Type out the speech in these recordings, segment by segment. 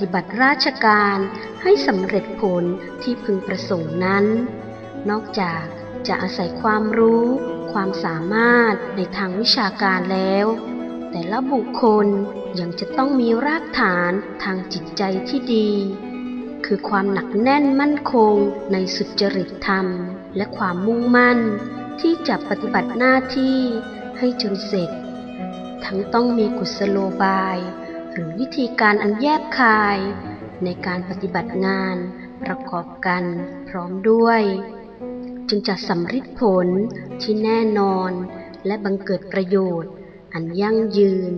ฏิบัติราชการให้สำเร็จผลที่พึงประสงค์นั้น นอกจากจะอาศัยความรู้ ความสามารถในทางวิชาการแล้ว แต่ละบุคคลยังจะต้องมีรากฐานทางจิตใจที่ดี คือความหนักแน่นมั่นคงในสุจริตธรรม และความมุ่งมั่น ที่จะปฏิบัติหน้าที่ให้จนเสร็จ ทั้งต้องมีกุศโลบาย หรือวิธีการอันแยบคาย ในการปฏิบัติงานประกอบกันพร้อมด้วย จึงจะสำฤทธิผลที่แน่นอน และบังเกิดประโยชน์ อันยั่งยืน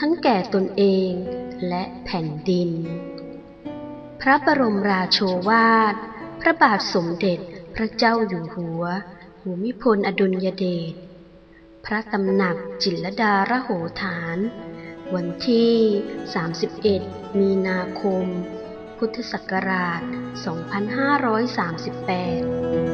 ทั้งแก่ตนเองและแผ่นดิน พระบรมราโชวาท พระบาทสมเด็จพระเจ้าอยู่หัวภูมิพลอดุลยเดชพระตำหนักจิลดารโหฐาน วันที่ 31 มีนาคม พุทธศักราช 2538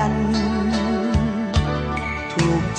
น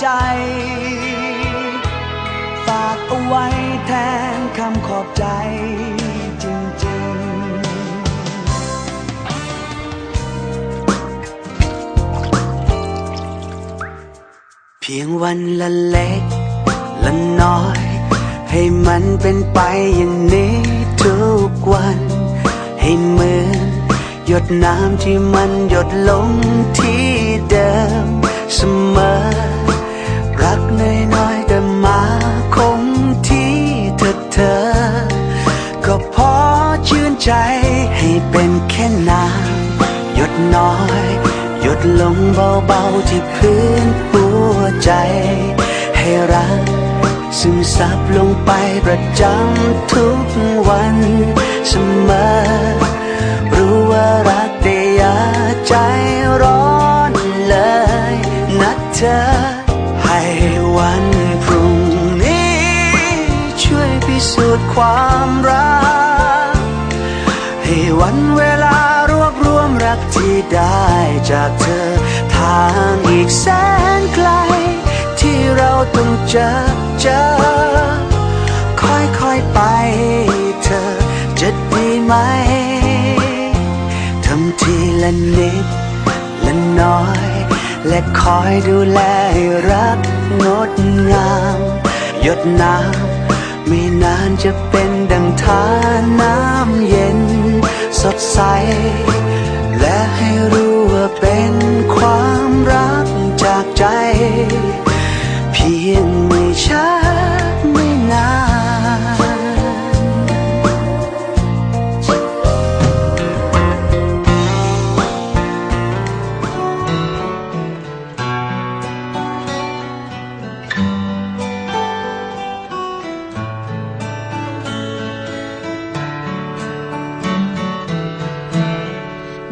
ใจ ฝากเอาไว้แทนคำขอบใจจริงๆ เพียงวันละเล็กละน้อย ให้มันเป็นไปอย่างนี้ทุกวัน ให้เหมือนหยดน้ำที่มันหยดลงที่เดิมเสมอ รักน้อยๆแต่มาคงที่เธอเธอ ก็พอชื่นใจให้เป็นแค่น้ำหยดน้อย หยดลงเบาๆที่พื้นหัวใจ ให้รักซึมซับลงไปประจำทุกวันเสมอ รู้ว่ารักแต่อย่าใจร้อนเลยนะเธอ วันพรุ่งนี้ ช่วยพิสูจน์ความรัก ให้วันเวลารวบรวมรักที่ได้จากเธอ ทางอีกแสนไกล ที่เราต้องเจอเจอ ค่อยๆไปเธอจะดีไหมทำทีละนิดละน้อย และคอยดูแลให้รักงดงาม หยดน้ำไม่นานจะเป็นดังทานน้ำเย็น สดใส และให้รู้ว่าเป็นความรักจากใจ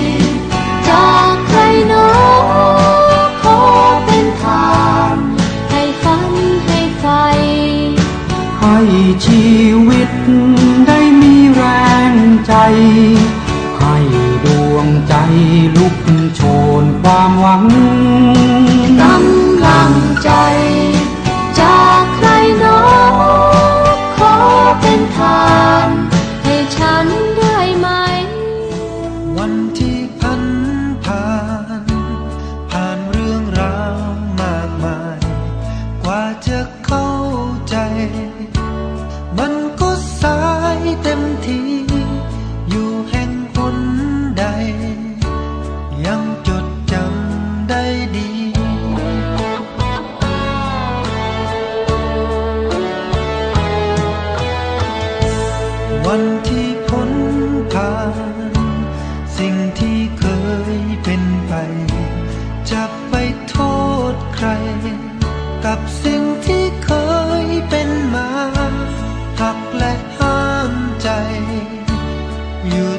วันที่พ้นผ่าน สิ่งที่เคยเป็นไป จะไปโทษใคร กับสิ่งที่เคยเป็นมาหักและห้ามใจ อยู่